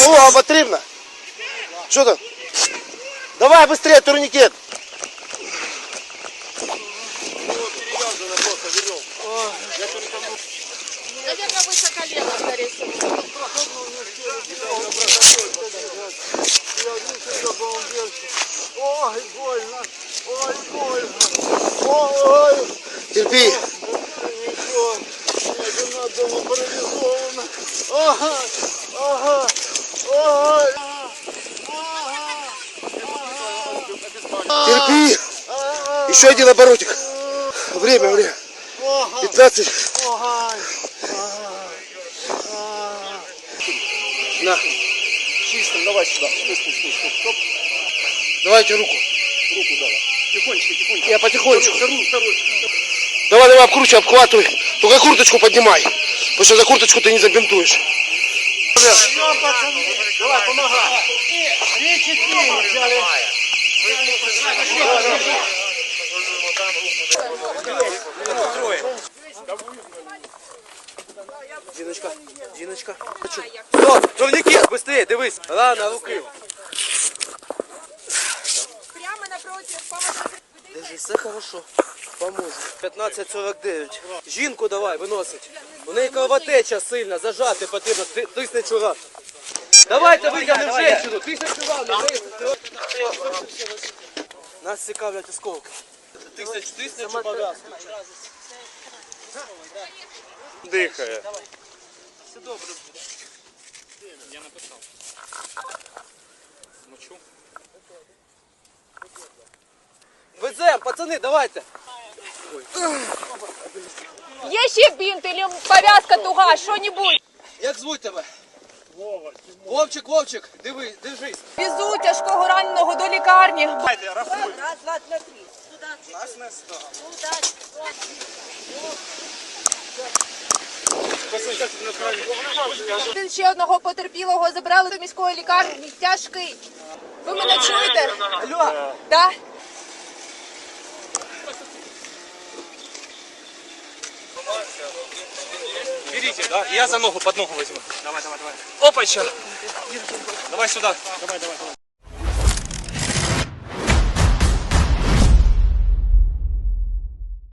Допомога потрібна? Що там? Давай быстрее, турникет. Наверное, выше колена, скорее всего. Ой, больно. Ой, больно. Ой, Терпи. Терпи. Еще один оборотик. Время, время. 15. На. Чистым, давай сюда. Стой, стой, стой, стой. Стоп. Давайте руку. Руку давай. Тихонечко, тихонечко. Я потихонечку. Вторую, вторую. Давай, давай, обкручивай, обхватывай. Только курточку поднимай. Потому что за курточку ты не забинтуешь. Давай, помогай. Три, четыре. Взяли. Жіночка, жіночка. Все, турнікет, быстрее, дивись. Рана, руки. Прямо напротив, помощи. Держи, все хорошо. Поможу. 15.49. Жінку давай, виносить. У неї кровотеча сильна, зажати потрібно. Ти- Тисячу раз. Давайте витягнемо женщину. Тисячу раз. Нас цікавлять осколки. Тисяч, тисячу пов'язку. Дихає. Все добре. Везем, пацани, давайте. Є ще бинт или повязка туга, що-нибудь. Як звуть тебе? Вовчик, Вовчик, диви, держись. Везу тяжкого раненого до лікарні. Давайте три. Ще одного потерпілого забрали до міської лікарні. Тяжкий. Ви мене чуєте? Алло, Да? Берите, да? Я за ногу под ногу возьму. Давай, давай, давай. Опа, еще. Давай сюда. Давай, давай, давай.